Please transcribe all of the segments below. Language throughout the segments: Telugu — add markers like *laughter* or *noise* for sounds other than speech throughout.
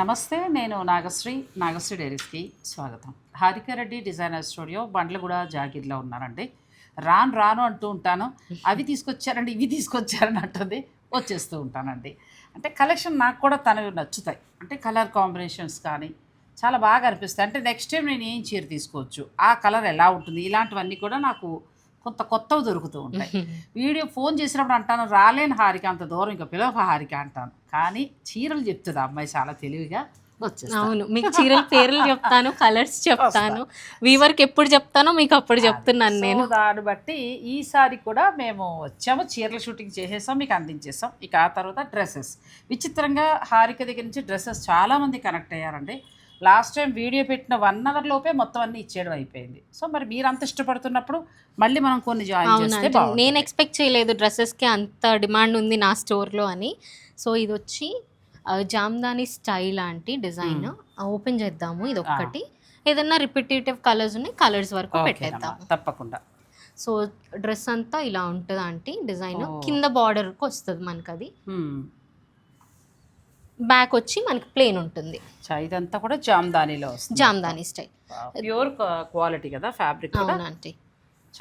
నమస్తే నేను నాగశ్రీ నాగశ్రీ డైరీస్కి స్వాగతం. హారికారెడ్డి డిజైనర్ స్టూడియో బండ్లగూడ జాగీర్లో ఉన్నానండి రాను రాను అంటూ ఉంటాను. అవి తీసుకొచ్చారండి ఇవి తీసుకొచ్చారని అంటుంది. వచ్చేస్తూ ఉంటానండి. అంటే కలెక్షన్ నాకు కూడా తనవి నచ్చుతాయి. అంటే కలర్ కాంబినేషన్స్ కానీ చాలా బాగా అనిపిస్తాయి. అంటే నెక్స్ట్ టైం నేను ఏం చీర తీసుకోవచ్చు? ఆ కలర్ ఎలా ఉంటుంది? ఇలాంటివన్నీ కూడా నాకు కొంత కొత్తవి దొరుకుతూ ఉంటాయి వీడియో ఫోన్ చేసినప్పుడు అంటాను రాలేని హారిక అంత దూరం ఇంకా పిలవ హారిక అంటాను. కానీ చీరలు చెప్తుంది అమ్మాయి చాలా తెలివిగా అవును మీకు చీరల పేర్లు చెప్తాను కలర్స్ *laughs* చెప్తాను వీవర్కి ఎప్పుడు చెప్తానో మీకు అప్పుడు చెప్తున్నాను నేను. దాన్ని బట్టి ఈసారి కూడా మేము వచ్చాము చీరల షూటింగ్ చేసేసాం మీకు అందించేసాం. ఇక ఆ తర్వాత డ్రెస్సెస్. విచిత్రంగా హారిక దగ్గర నుంచి డ్రెస్సెస్ చాలా మంది కనెక్ట్ అయ్యారండి. లాస్ట్ టైం వీడియో పెట్టిన వన్ అవర్ లోపే మొత్తం అన్ని ఇచ్చేయడం అయిపోయింది. సో మరి మీరు అంత ఇష్టపడుతున్నప్పుడు మళ్ళీ మనం కొన్ని జాయిన్ చేస్తే. నేను ఎక్స్పెక్ట్ చేయలేదు డ్రెస్సెస్కి అంత డిమాండ్ ఉంది నా స్టోర్లో అని. సో ఇది వచ్చి జామ్దాని స్టైల్ లాంటి డిజైన్ ఓపెన్ చేద్దాము ఇది ఒక్కటి. ఏదన్నా రిపిటేటివ్ కలర్స్ ఉన్నాయి కలర్స్ వరకు పెట్టేద్దాము. తప్పకుండా. సో డ్రెస్ అంతా ఇలా ఉంటుంది ఆంటీ డిజైన్. కింద బార్డర్కి వస్తుంది మనకి అది. బ్యాక్ వచ్చి మనకి ప్లేన్ ఉంటుంది. ఇదంతా కూడా జామ్దానిలో జామ్దాని స్టైల్ ప్యూర్ క్వాలిటీ కదా ఫ్యాబ్రిక్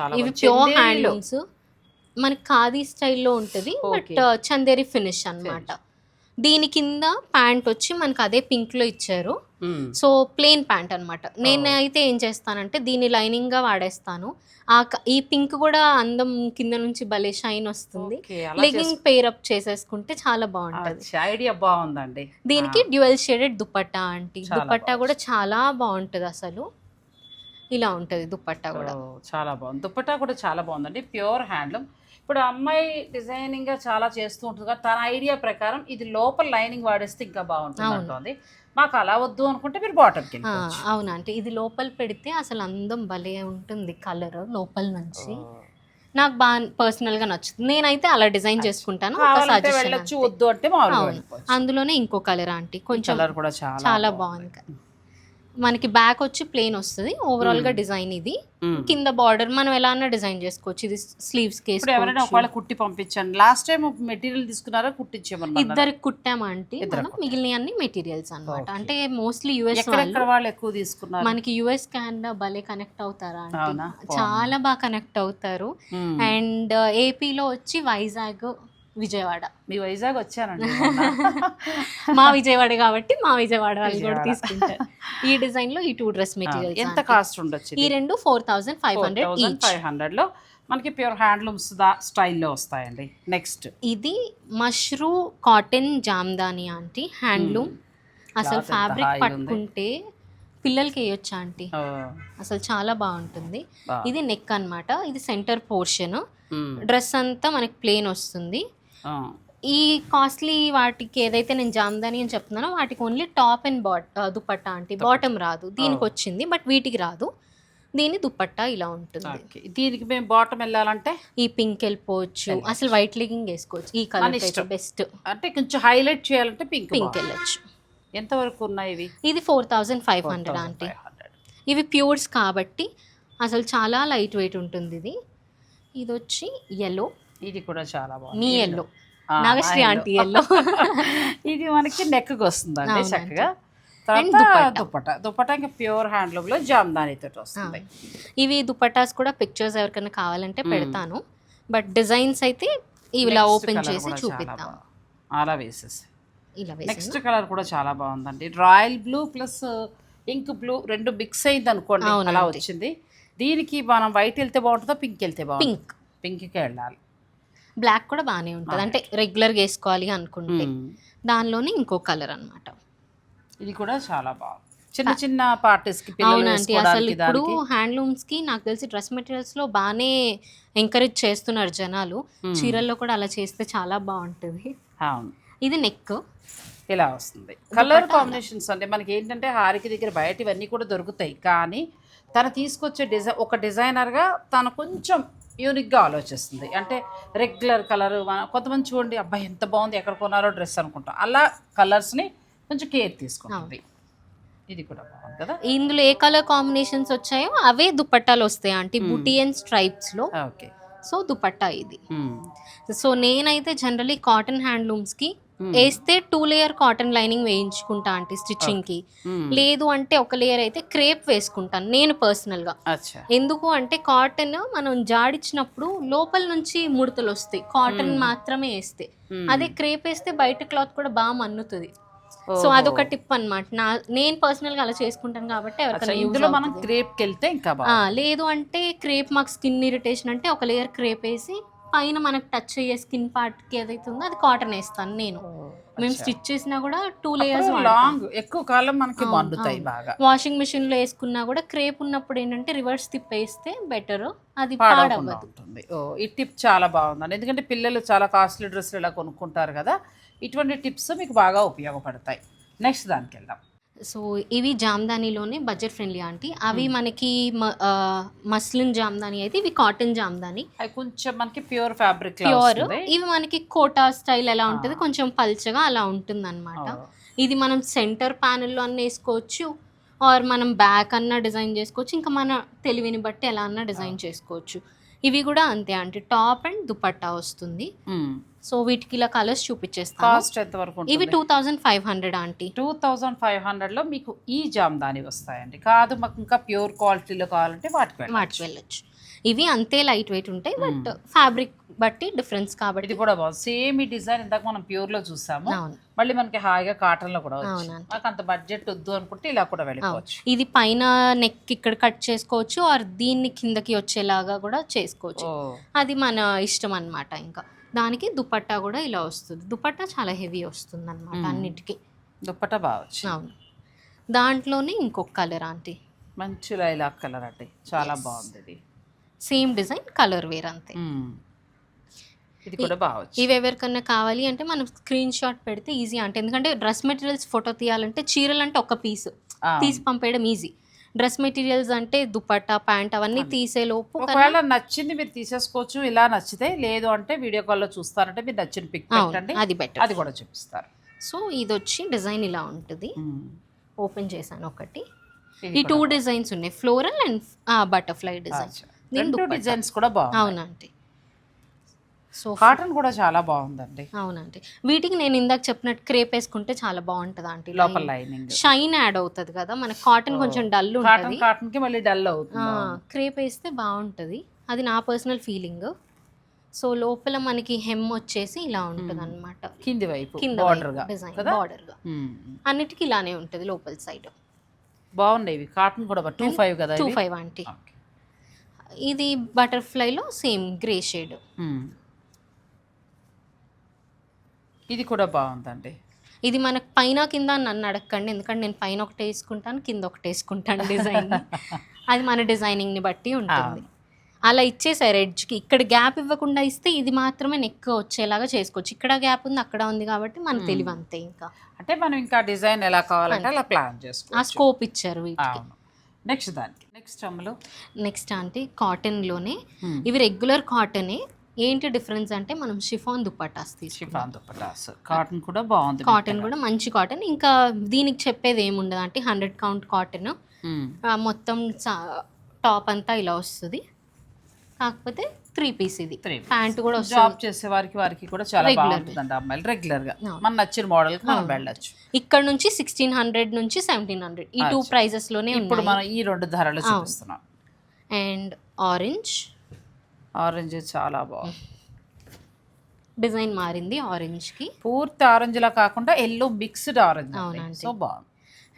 చాలా ఇవి. ప్యూర్. హ్యాండ్లూమ్స్ మనకి ఖాదీ స్టైల్లో ఉంటుంది బట్. చందేరి ఫినిష్ అన్నమాట. దీని కింద ప్యాంట్ వచ్చి మనకి అదే పింక్లో ఇచ్చారు. హ్మ్. సో ప్లెయిన్ ప్యాంట్ అనమాట నేను అయితే ఏం చేస్తానంటే దీన్ని లైనింగ్గా వాడేస్తాను. ఆ ఈ పింక్ కూడా అందం కింద నుంచి భలే షైన్ వస్తుంది. లెగింగ్ పేర్ అప్ చేసేసుకుంటే చాలా బాగుంటది. ఐడియా బాగుందండి. దీనికి డ్యూయల్ షేడెడ్ దుపట్టా ఆంటీ చాలా దుపట్టా కూడా చాలా బాగుంటది అసలు. ఇలా ఉంటది దుపట్టా కూడా. ఓ, చాలా బాగుంది. దుప్పటా కూడా చాలా బాగుందండి. ప్యూర్ హ్యాండ్లూమ్ ఇప్పుడు అమ్మాయి డిజైనింగ్గా చాలా చేస్తూ ఉంటుంది తన ఐడియా ప్రకారం ఇది లోపల లైనింగ్ వాడేస్తే ఇంకా బాగుంటుంది అవును. అంటుంది. మాకు అలా వద్దు అనుకుంటే మీరు బాటమ్కి ఆ, అవునంటే ఇది లోపల పెడితే అసలు అందం భలే ఉంటుంది కలర్ లోపల నుంచి. నాకు బాగా పర్సనల్గా నచ్చుతుంది. నేనైతే అలా డిజైన్ చేసుకుంటాను వెళ్ళొచ్చు. వద్దు అంటే అవును. అందులోనే ఇంకో కలర్ ఆంటీ. కొంచెం కలర్ కూడా చాలా చాలా బాగుంది. మనకి బ్యాక్ వచ్చి ప్లేన్ వస్తుంది. ఓవరాల్గా డిజైన్ ఇది. కింద బార్డర్ మనం ఎలా అన్నా డిజైన్ చేసుకోవచ్చు. ఇది స్లీవ్స్కి ఇప్పుడు ఎవరైనా. ఒకవేళ కుట్టి పంపించండి. లాస్ట్ టైం మెటీరియల్ తీసుకున్నారా? కుట్టించేమన్నా ఇద్దరికి కుట్టామా మనం మిగిలిన అన్ని మెటీరియల్స్ అన్నమాట. Okay. అంటే మోస్ట్లీ యుఎస్ వాళ్ళు ఎక్కువ తీసుకున్నారు? మనకి యుఎస్ కెనడా భలే కనెక్ట్ అవుతారా అంటే? చాలా బాగా కనెక్ట్ అవుతారు. అండ్ ఏపీలో వచ్చి వైజాగ్ విజయవాడ. మీ వైజాగ్ వచ్చానండి *laughs* మా విజయవాడ కాబట్టి మా విజయవాడ వాళ్ళు కూడా. తీసుకుంటారు. ఈ డిజైన్లో ఈ టూ డ్రెస్ మెటీరియల్స్ ఎంత కాస్ట్ ఉండొచ్చు ఈ రెండు four thousand five hundred five హండ్రెడ్లో మనకి ప్యూర్ హ్యాండ్లూమ్స్ స్టైల్లో వస్తాయండి. నెక్స్ట్ ఇది Mashru cotton Jamdani aunty handloom. అసలు ఫ్యాబ్రిక్. పట్టుకుంటే పిల్లలకి వేయొచ్చా ఆంటీ? అసలు చాలా బాగుంటుంది. ఇది నెక్ అన్నమాట. ఇది సెంటర్ పోర్షన్ డ్రెస్ అంతా మనకి ప్లేన్ వస్తుంది. ఈ కాస్ట్లీ వాటికి ఏదైతే నేను జామ్దాని అని చెప్తున్నానో వాటికి ఓన్లీ టాప్ అండ్ బాట్ దుపట్టా అంటే బాటమ్ రాదు. దీనికి వచ్చింది బట్ వీటికి రాదు. దీని దుపట్టా ఇలా ఉంటుంది. దీనికి మేము బాటమ్ వెళ్ళాలంటే? ఈ పింక్ వెళ్ళిపోవచ్చు అసలు వైట్ లెగింగ్ వేసుకోవచ్చు. ఈ కలర్. బెస్ట్ అంటే కొంచెం హైలైట్ చేయాలంటే పింక్ పింక్ వెళ్ళొచ్చు. ఎంత వరకు ఉన్నాయి ఇవి? ఇది ఫోర్ థౌజండ్ ఫైవ్ హండ్రెడ్ 4,500. ఇవి ప్యూర్స్ కాబట్టి అసలు చాలా లైట్ వెయిట్ ఉంటుంది ఇది. ఇది వచ్చి ఎల్లో ఇది కూడా చాలా బాగుంది. నీ ఎల్లో. నాగశ్రీ ఆంటీ. ఎల్లో. *laughs* ఇది మనకి నెక్ వస్తుందండి అవునండి. చక్కగా. దుప్పట దుప్పట ఇంకా ప్యూర్ హ్యాండ్లూమ్లో జామ్దాని తోటి వస్తుంది. ఇవి దుపట్టాస్ కూడా పిక్చర్స్ ఎవరికైనా కావాలంటే పెడతాను. బట్ డిజైన్స్ అయితే ఇవి ఇలా ఓపెన్ చేసి చూపిద్దాం. అలా వేసేసి. నెక్స్ట్ కలర్ కూడా చాలా బాగుందండి. Royal blue plus ink blue రెండు మిక్స్ అయింది అనుకోండి. అలా వచ్చింది. దీనికి మనం వైట్ వెళ్తే బాగుంటుందా పింక్ వెళ్తే బాగుంటుంది? పింక్ పింక్కే వెళ్ళాలి. బ్లాక్ కూడా బాగానే ఉంటుంది. అంటే రెగ్యులర్గా వేసుకోవాలి అనుకుంటే. మ్మ్. దానిలోనే ఇంకో కలర్ అన్నమాట. ఇది కూడా చాలా బాగుంది చిన్న చిన్న పార్టీస్కి అవునండి. అసలు ఇప్పుడు హ్యాండ్లూమ్స్కి నాకు తెలిసి డ్రెస్ మెటీరియల్స్లో బాగానే ఎంకరేజ్ చేస్తున్నారు జనాలు. చీరల్లో కూడా అలా చేస్తే చాలా బాగుంటుంది. అవును. ఇది నెక్ ఇలా వస్తుంది. కలర్ కాంబినేషన్స్ అంటే మనకి ఏంటంటే హారికి దగ్గర బయట ఇవన్నీ కూడా దొరుకుతాయి. కానీ తను తీసుకొచ్చే డిజైన్ ఒక డిజైనర్గా తను కొంచెం యూనిక్గా ఆలోచిస్తుంది. అంటే రెగ్యులర్ కలర్ కొంతమంది చూడండి అబ్బాయి ఎంత బాగుంది ఎక్కడ కొన్నారో డ్రెస్ అనుకుంటాం. అలా కలర్స్ని కొంచెం కేర్ తీసుకుంటుంది. ఇది కూడా బాగుంది కదా? ఇందులో ఏ కలర్ కాంబినేషన్స్ వచ్చాయో అవే దుపట్టాలు వస్తాయి ఆంటీ బుటీ అండ్ స్ట్రైప్స్లో ఓకే. సో దుపట్టా ఇది. సో నేనైతే జనరలీ కాటన్ హ్యాండ్లూమ్స్కి వేస్తే టూ లేయర్ కాటన్ లైనింగ్ వేయించుకుంటా అంటే స్టిచ్చింగ్కి. లేదు అంటే ఒక లేయర్ అయితే క్రేప్ వేసుకుంటాను నేను పర్సనల్గా. ఎందుకు అంటే కాటన్ మనం జాడిచ్చినప్పుడు లోపల నుంచి ముడతలు వస్తాయి. కాటన్ మాత్రమే వేస్తే. మ్మ్. అదే క్రేప్ వేస్తే బయట క్లాత్ కూడా బాగా మన్నుతుంది. సో అదొక టిప్ అన్నమాట. నా నేను పర్సనల్గా అలా చేసుకుంటాను కాబట్టి ఎవరికైనా మనం. క్రేప్కి వెళ్తే ఇంకా లేదు అంటే క్రేప్ మాకు స్కిన్ ఇరిటేషన్ అంటే ఒక లేయర్ క్రేప్ వేసి పైన మనకు టచ్ అయ్యే స్కిన్ పార్ట్కి ఏదైతే ఉందో అది కాటన్ వేస్తాను నేను. మేము స్టిచ్ చేసినా కూడా టూ లేయర్స్ లాంగ్ ఎక్కువ కాలం మనకి మండుతాయి. బాగా. వాషింగ్ మిషన్లో వేసుకున్నా కూడా క్రేప్ ఉన్నప్పుడు ఏంటంటే రివర్స్ తిప్పేస్తే బెటర్ అది ఉంటుంది. ఓ ఈ టిప్ చాలా బాగుందండి. ఎందుకంటే పిల్లలు చాలా కాస్ట్లీ డ్రెస్సులు ఇలా కొనుక్కుంటారు కదా. ఇటువంటి టిప్స్ మీకు బాగా ఉపయోగపడతాయి. నెక్స్ట్ దానికి వెళ్దాం సో ఇవి జామ్దానీలోనే బడ్జెట్ ఫ్రెండ్లీ ఆంటీ. అవి మనకి మ- ఆ, మస్లిన్ జామ్దాని అయితే ఇవి కాటన్ జామ్దాని. కొంచెం మనకి ప్యూర్ ఫ్యాబ్రిక్ ప్యూర్. ఇవి మనకి కోటా స్టైల్ ఎలా ఉంటుంది కొంచెం పల్చగా అలా ఉంటుంది అనమాట ఇది మనం సెంటర్ ప్యానెల్లో అన్న వేసుకోవచ్చు ఆర్ మనం బ్యాక్ అన్న డిజైన్ చేసుకోవచ్చు ఇంకా మన తెలివిని బట్టి ఎలా అన్నా డిజైన్ చేసుకోవచ్చు. ఇవి కూడా అంతే అంటే టాప్ అండ్ దుపట్టా వస్తుంది. సో వీటికి ఇలా కలర్స్ చూపించేస్తాను కాస్ట్ ఎంత వరకు ఇవి two thousand five hundred aunty. Two thousand five హండ్రెడ్లో మీకు ఈ జామ్దాని వస్తాయండి. కాదు మాకు ఇంకా ప్యూర్ క్వాలిటీలో కావాలంటే వాటికి. వాటికి వెళ్ళొచ్చు. ఇవి అంతే లైట్ వెయిట్ ఉంటాయి బట్ ఫ్యాబ్రిక్ బట్టి డిఫరెన్స్ కాబట్టి ఇది కూడా బాగుంది. సేమ్ ఈ డిజైన్ ఇందాక మనం ప్యూర్లో చూసాము. మళ్ళీ మనకి హాయిగా కాటన్లో కూడా. నాకు అంత బడ్జెట్ వద్దు అనుకుంటే ఇలా కూడా వెళ్ళిపోవచ్చు. ఇది పైన నెక్ ఇక్కడ కట్ చేసుకోవచ్చు ఆర్ దీన్ని కిందకి వచ్చేలాగా కూడా చేసుకోవచ్చు. అది మన ఇష్టం అన్నమాట ఇంకా. దానికి దుపట్టా కూడా ఇలా వస్తుంది. దుపట్టా చాలా హెవీ వస్తుంది అనమాట. అన్నిటికీ. దుప్పట బాగా అవును. దాంట్లోనే ఇంకొక కలర్ ఆంటీ. మంచి లైలాక్ కలర్ అండి చాలా బాగుంది ఇది. సేమ్ డిజైన్ కలర్ వేర్ అంతే. ఇది కూడా బాగా వచ్చింది. ఇవి ఎవరికన్నా కావాలి అంటే మనం స్క్రీన్ షాట్ పెడితే ఈజీ అంటే ఎందుకంటే డ్రెస్ మెటీరియల్స్ ఫోటో తీయాలంటే చీరలు అంటే ఒక పీస్. తీసి పంపేయడం ఈజీ. డ్రెస్ మెటీరియల్స్ అంటే దుపట్టా ప్యాంట్ అవన్నీ తీసే లోపు ఒకవేళ నచ్చింది మీరు తీసేసుకోవచ్చు ఇలా నచ్చితే లేదు అంటే వీడియో కాల్లో చూస్తారంటే మీరు నచ్చిన పిక్ పెట్టండి. అది బెటర్ అది కూడా చూపిస్తారు. సో ఇది వచ్చి డిజైన్ ఇలా ఉంటుంది. ఓపెన్ చేశాను ఒకటి. ఈ టూ డిజైన్స్ ఉన్నాయి floral and butterfly design. Designs కూడా బాగుంది అవునండి. సో కాటన్ కూడా చాలా బాగుందండి. అవునండి. వీటికి నేను ఇందాక చెప్పినట్టు క్రేప్ వేసుకుంటే చాలా బాగుంటుంది ఆంటీ. లోపల లైనింగ్ షైన్ యాడ్ అవుతుంది కదా మన కాటన్ కొంచెం డల్ ఉంటుంది. కాటన్కి మళ్ళీ డల్ అవుతుంది. క్రేప్ వేస్తే బాగుంటుంది. అది నా పర్సనల్ ఫీలింగ్ సో లోపల మనకి హెమ్ వచ్చేసి ఇలా ఉంటుంది అనమాట కింది వైపు కింద బార్డర్గా డిజైన్ బార్డర్గా. అన్నిటికీ ఇలానే ఉంటుంది లోపల సైడ్ బాగున్నాయి ఇవి. కాటన్ కూడా టూ ఫైవ్ కదా టూ? Five aunty. ఇది బటర్ఫ్లైలో సేమ్ గ్రే షేడ్. ఇది కూడా బాగుందండి. ఇది మనకు పైన కింద నన్ను అడగండి ఎందుకంటే నేను పైన ఒకటి వేసుకుంటాను కింద ఒకటి వేసుకుంటాను డిజైన్ *laughs* అది మన డిజైనింగ్ని బట్టి ఉంటుంది. అలా ఇచ్చేసారు ఎడ్జ్కి. ఇక్కడ గ్యాప్ ఇవ్వకుండా ఇస్తే ఇది మాత్రమే నెక్ వచ్చేలాగా చేసుకోవచ్చు. ఇక్కడ గ్యాప్ ఉంది అక్కడ ఉంది కాబట్టి మన తెలివి అంతే ఇంకా. అంటే మనం ఇంకా డిజైన్ ఎలా కావాలంటే అలా ప్లాన్ ఆ చేసుకోవచ్చు. స్కోప్ ఇచ్చారు వీటికి. నెక్స్ట్ దానికి. నెక్స్ట్ అమ్మలు? నెక్స్ట్ అంటే కాటన్లోనే. ఇవి రెగ్యులర్ కాటనే. ఏంటి డిఫరెన్స్ అంటే మనం షిఫాన్ తీసుకుంటాం. షిఫాన్ దుపటాస్ కాటన్ కూడా బాగుంది కాటన్ కూడా మంచి కాటన్ ఇంకా దీనికి చెప్పేది ఏముండదు అంటే హండ్రెడ్ కౌంట్ కాటన్. మొత్తం టాప్ అంతా ఇలా వస్తుంది. కాకపోతే త్రీ పీస్ ఇది. ప్యాంట్ కూడా వస్తుంది. జాబ్ చేసే వారికి వారికి కూడా చాలా. బాగుంటుందండి అమ్మాయిలు రెగ్యులర్గా. మన నచ్చిన మోడల్కి మనం వెళ్ళొచ్చు. ఇక్కడ నుంచి సిక్స్టీన్ హండ్రెడ్ నుంచి సెవెంటీన్ హండ్రెడ్ ఈ టూ. ప్రైజెస్లోనే ఇప్పుడు మనం ఈ రెండు ధరలు చూపిస్తున్నాం. అండ్ ఆరెంజ్ ఆరెంజ్ చాలా బాగుంది డిజైన్ మారింది ఆరెంజ్కి పూర్తి ఆరెంజ్ లా కాకుండా ఎల్లో మిక్స్డ్ ఆరెంజ్ అవునండి. సో బాగుంది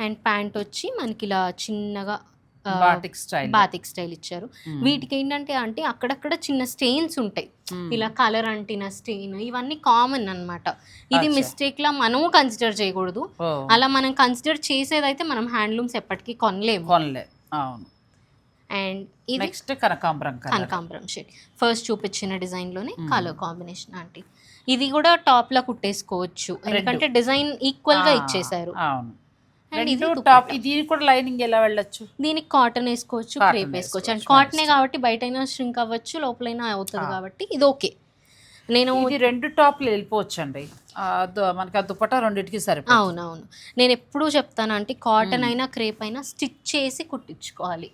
అండ్ ప్యాంట్ వచ్చి మనకి ఇలా చిన్నగా బాటిక్ స్టైల్. బాతిక్ స్టైల్ ఇచ్చారు. వీటికి ఏంటంటే అంటే అక్కడక్కడ చిన్న స్టెయిన్స్ ఉంటాయి. ఇలా కలర్ అంటిన స్టెయిన్ ఇవన్నీ కామన్ అన్నమాట. ఇది. మిస్టేక్ లా మనము కన్సిడర్ చేయకూడదు. అలా మనం కన్సిడర్ చేసేదైతే మనం హ్యాండ్లూమ్స్ ఎప్పటికీ కొనలేము. కొనలే. అవును. అండ్ ఇది నెక్స్ట్ కనకాంబరం కనకాంబరం షేడ్ ఫస్ట్ చూపించిన డిజైన్లోనే కలర్ కాంబినేషన్ అంటే ఇది కూడా టాప్లో కుట్టేసుకోవచ్చు. ఎందుకంటే డిజైన్ ఈక్వల్గా ఇచ్చేసారు అవును. అండ్ ఇది టాప్ ఇది కూడా లైనింగ్ ఎలా వెళ్ళొచ్చు? దీనికి కాటన్ వేసుకోవచ్చు క్రేప్ వేసుకోవచ్చు. అండ్ కాటనే కాబట్టి బయటైనా ష్రింక్ అవ్వచ్చు లోపలైనా అవుతుంది కాబట్టి ఇది ఓకే నేను ఇది రెండు టాప్లు వెళ్ళిపోవచ్చు అండి మనకి ఆ దుపట్టా రెండింటికి సరిపోతుంది. అవునవును. నేను ఎప్పుడూ చెప్తాను అంటే కాటన్ అయినా క్రేప్ అయినా స్టిచ్ చేసి కుట్టించుకోవాలి.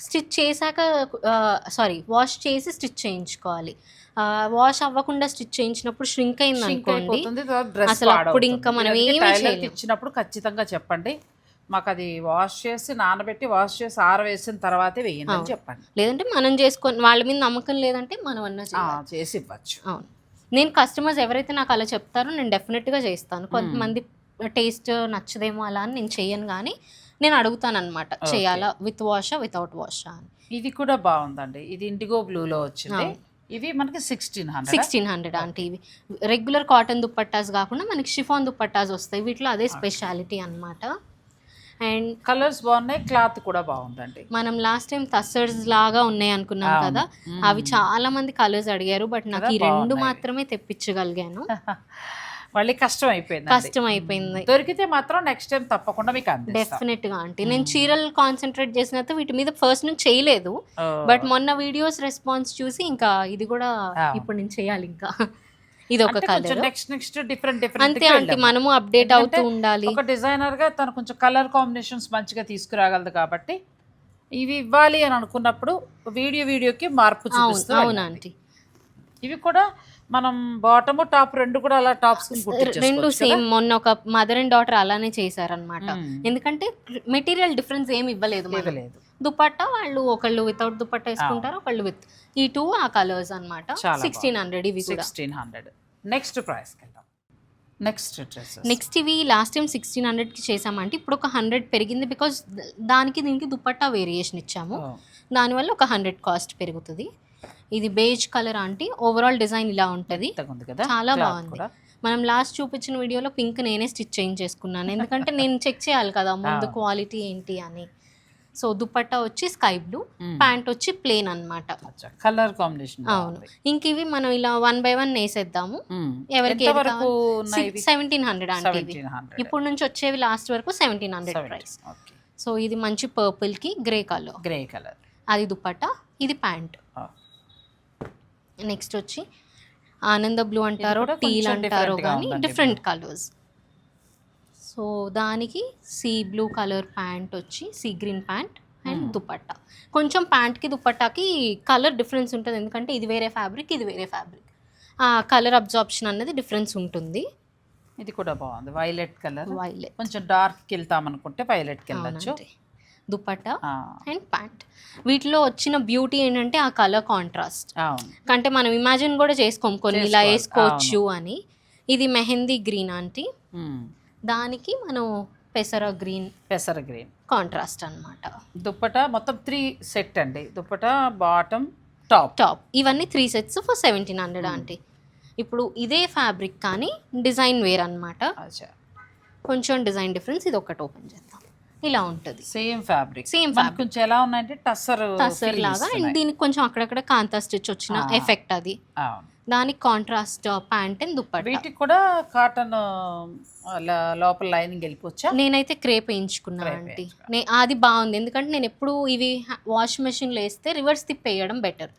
స్టిచ్ చేశాక సారీ వాష్ చేసి స్టిచ్ చేయించుకోవాలి. వాష్ అవ్వకుండా స్టిచ్ చేయించినప్పుడు ష్రింక్ అయింది అనుకోండి అసలు అప్పుడు. ఇంకా మనం ఏమీ. ఇచ్చినప్పుడు ఖచ్చితంగా చెప్పండి మాకు అది వాష్ చేసి నానబెట్టి వాష్ చేసి ఆరవేసిన తర్వాతే వేయండి అని చెప్పండి. లేదంటే మనం చేసుకొని వాళ్ళ మీద నమ్మకం లేదంటే మనం అన్నా చేసి ఇవ్వచ్చు. అవును. నేను కస్టమర్స్ ఎవరైతే నాకు అలా చెప్తారో నేను డెఫినెట్గా చేస్తాను. కొంతమంది టేస్ట్ నచ్చదేమో అలా అని నేను చెయ్యను కానీ నేను అడుగుతాను అనమాట చేయాలా? విత్ వాషా వితౌట్ వాషా అని. ఇది కూడా బాగుందండి. ఇది ఇండిగో బ్లూలో వచ్చింది. ఇవి మనకి సిక్స్టీన్ హండ్రెడ్ సిక్స్టీన్ హండ్రెడ్ అంటే ఇవి. రెగ్యులర్ కాటన్ దుప్పట్టాస్ కాకుండా మనకి షిఫాన్ దుప్పట్టాస్ వస్తాయి. వీటిలో అదే స్పెషాలిటీ అన్నమాట. అండ్ కలర్స్ బాగున్నాయి క్లాత్ కూడా బాగుందండి. మనం లాస్ట్ టైం తస్సర్స్ లాగా ఉన్నాయి అనుకున్నాం. కదా. అవి చాలా మంది కలర్స్ అడిగారు బట్ నాకు ఈ రెండు. మాత్రమే తెప్పించగలిగాను. *laughs* మళ్ళీ కష్టం అయిపోయింది కష్టం అయిపోయింది. దొరికితే మాత్రం నెక్స్ట్ టైం తప్పకుండా మీకు డెఫినెట్గా అంటే నేను చీరలు కాన్సన్ట్రేట్ చేసినంత వీటి మీద ఫస్ట్ నుంచి చేయలేదు. బట్ మొన్న వీడియోస్ రెస్పాన్స్ చూసి ఇంకా ఇది కూడా. ఇప్పుడు నేను చేయాలి ఇంకా. ఇది ఒక colour. Next next different different అంతే అంటే మనము అప్డేట్ అవుతూ ఉండాలి. ఒక డిజైనర్గా తను కొంచెం కలర్ కాంబినేషన్స్ మంచిగా తీసుకురాగలదు కాబట్టి ఇవి ఇవ్వాలి అని అనుకున్నప్పుడు వీడియో వీడియోకి మార్పు అవును చూపిస్తూ అవును ఇవి కూడా మనం బాటమ్ టాప్ రెండు కూడా అలా టాప్స్ రెండు సేమ్ మొన్న ఒక మదర్ అండ్ డాటర్ అలానే చేశారనమాట ఎందుకంటే మెటీరియల్ డిఫరెన్స్ ఏమి ఇవ్వలేదు దుపట్టా వాళ్ళు ఒకళ్ళు వితౌట్ దుపట్టా వేసుకుంటారు ఒకళ్ళు విత్ ఈ టూ ఆ కలర్స్ అన్నమాట. చాలా సిక్స్టీన్ హండ్రెడ్ ఇవి sixteen hundred next price next next ఇవి లాస్ట్ టైం సిక్స్టీన్ హండ్రెడ్కి చేసామంటే ఇప్పుడు ఒక హండ్రెడ్ పెరిగింది బికాస్ దానికి దీనికి దుపట్టా వేరియేషన్ ఇచ్చాము. దానివల్ల ఒక హండ్రెడ్ కాస్ట్ పెరుగుతుంది. ఇది బేజ్ కలర్ అంటే ఓవరాల్ డిజైన్ ఇలా ఉంటుంది. చాలా బాగుంది. మనం లాస్ట్ చూపించిన వీడియోలో పింక్ నేనే స్టిచ్ చేంజ్ చేసుకున్నాను. ఎందుకంటే నేను చెక్ చేయాలి కదా ముందు క్వాలిటీ ఏంటి అని. సో దుపట్టా వచ్చి స్కై బ్లూ. ప్యాంట్ వచ్చి ప్లేన్ అన్నమాట. అచ్చా. కలర్ కాంబినేషన్ అవును. ఇంక ఇవి మనం ఇలా వన్ బై వన్ వేసేద్దాము. ఎవరికి సెవెంటీన్ హండ్రెడ్ అంటే ఇప్పుడు నుంచి వచ్చేవి లాస్ట్ వరకు సెవెంటీన్ హండ్రెడ్ ప్రైస్ సో ఇది మంచి పర్పుల్కి గ్రే కలర్ గ్రే కలర్ అది దుపట్టా ఇది ప్యాంట్. నెక్స్ట్ వచ్చి ఆనంద బ్లూ అంటారో టీల్ అంటారో కానీ డిఫరెంట్ కలర్స్ సో దానికి సీ బ్లూ కలర్ ప్యాంట్ వచ్చి sea green pant and dupatta. కొంచెం ప్యాంట్కి దుపట్టాకి కలర్ డిఫరెన్స్ ఉంటుంది. ఎందుకంటే ఇది వేరే ఫ్యాబ్రిక్ ఇది వేరే ఫ్యాబ్రిక్ కలర్ అబ్జార్ప్షన్ అన్నది డిఫరెన్స్ ఉంటుంది. ఇది కూడా బాగుంది. Violet colour. వైలెట్ కొంచెం డార్క్ వెళ్తాం అనుకుంటే వైలెట్కి వెళ్ళొచ్చు. Dupatta and pant. వీటిలో వచ్చిన బ్యూటీ ఏంటంటే ఆ కలర్ కాంట్రాస్ట్. అంటే మనం ఇమాజిన్ కూడా చేసుకోం కొన్ని ఇలా వేసుకోవచ్చు అని. ఇది మెహందీ గ్రీన్ ఆంటీ. దానికి మనం పెసర గ్రీన్ పెసర గ్రీన్. కాంట్రాస్ట్ అన్నమాట. దుప్పట మొత్తం త్రీ సెట్ అండి. Dupatta bottom top. టాప్. ఇవన్నీ three sets for seventeen hundred aunty. ఇప్పుడు ఇదే ఫ్యాబ్రిక్ కానీ డిజైన్ వేర్ అన్నమాట అచ్చా. కొంచెం డిజైన్ డిఫరెన్స్ ఇది ఒకటి ఓపెన్ చేద్దాం. ఇలా ఉంటుంది. సేమ్ ఫ్యాబ్రిక్ మనకు కొంచెం ఎలా ఉన్నాయంటే టస్సర్ టసర్ లాగా అండ్ దీనికి కొంచెం అక్కడక్కడ కాంతా స్టిచ్ వచ్చిన. ఎఫెక్ట్ అది. దానికి కాంట్రాస్ట్ ప్యాంట్ అండ్ దుప్పట్ట. వీటికి కూడా కాటన్ లోపల లైనింగ్ వెళ్ళిపోవచ్చా? నేనైతే క్రేప్ వేయించుకున్నా Crepe ఆంటీ. వేయించుకున్నా. నే అది బాగుంది. ఎందుకంటే నేను ఎప్పుడు ఇవి వాష్ మెషిన్లో వేస్తే రివర్స్ తిప్పేయడం బెటర్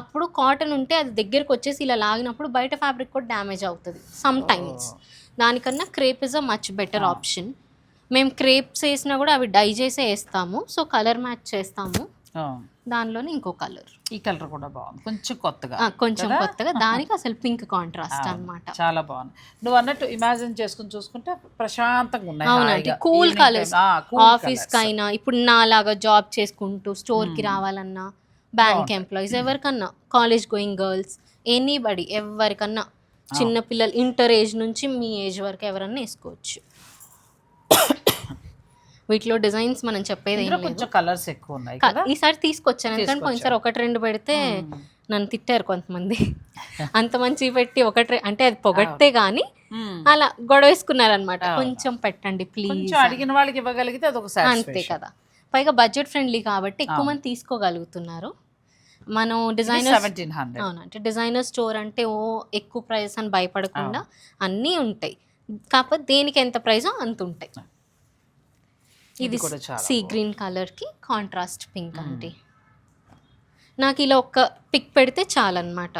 అప్పుడు కాటన్ ఉంటే అది దగ్గరకు వచ్చేసి ఇలా లాగినప్పుడు బయట ఫ్యాబ్రిక్ కూడా డ్యామేజ్ అవుతుంది. సమ్ టైమ్స్ దానికన్నా crepe is a much better option మేము క్రేప్స్ వేసినా కూడా అవి డై చేసే వేస్తాము. సో కలర్ మ్యాచ్ చేస్తాము. దానిలోనే ఇంకో కలర్. ఈ కలర్ కూడా బాగుంది. కొంచెం కొత్తగా. కొంచెం? కొత్తగా. *laughs* దానికి అసలు పింక్ కాంట్రాస్ట్ అన్నమాట. చాలా బాగుంది. నువ్వు అన్నట్టు ఇమాజిన్ చేసుకుని చూసుకుంటే ప్రశాంతంగా ఉన్నాయి అవునండి. Cool colours office. కైనా ఇప్పుడు నాలాగా జాబ్ చేసుకుంటూ స్టోర్కి రావాలన్నా బ్యాంక్ ఎంప్లాయీస్ ఎవరికన్నా కాలేజ్ గోయింగ్ గర్ల్స్ ఎనీబడి ఎవరికన్నా చిన్న పిల్లలు ఇంటర్ ఏజ్ నుంచి మీ ఏజ్ వరకు ఎవరన్నా వేసుకోవచ్చు. వీటిలో డిజైన్స్ మనం చెప్పేది కొంచెం కలర్స్ ఎక్కువ ఉన్నాయి ఈసారి తీసుకొచ్చాను. ఎందుకంటే. పోయినసారి ఒకటి రెండు పెడితే నన్ను తిట్టారు కొంతమంది. *laughs* అంత మంచి పెట్టి ఒకటి అంటే అది పొగడితే గానీ. అలా గొడవ వేసుకున్నారనమాట కొంచెం పెట్టండి ప్లీజ్ అడిగిన వాళ్ళకి ఇవ్వగలిగితే అంతే కదా. పైగా బడ్జెట్ ఫ్రెండ్లీ కాబట్టి ఎక్కువ మంది తీసుకోగలుగుతున్నారు. మనం డిజైనర్ అవునంటే డిజైనర్ స్టోర్ అంటే ఓ ఎక్కువ ప్రైస్ అని భయపడకుండా అన్నీ ఉంటాయి. కాకపోతే దేనికి ఎంత ప్రైస్ అంత ఉంటాయి. ఇది సీ గ్రీన్ కలర్కి కాంట్రాస్ట్ పింక్ అంటే నాకు ఇలా ఒక్క పిక్ పెడితే చాలన్నమాట.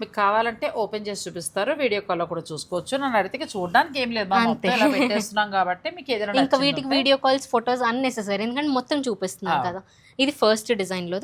మీకు కావాలంటే ఓపెన్ చేసి చూపిస్తారు. వీడియో కాల్లో కూడా చూసుకోవచ్చు. నన్ను అడిగితే చూడడానికి ఏం లేదు ఇలా పెట్టేస్తున్నాం కాబట్టి మీకు ఏదైనా ఇంకా వీటికి వీడియో కాల్స్ ఫొటోస్ అన్నెసెసరీ. ఎందుకంటే మొత్తం చూపిస్తున్నాం. కదా. ఇది ఫస్ట్ డిజైన్లో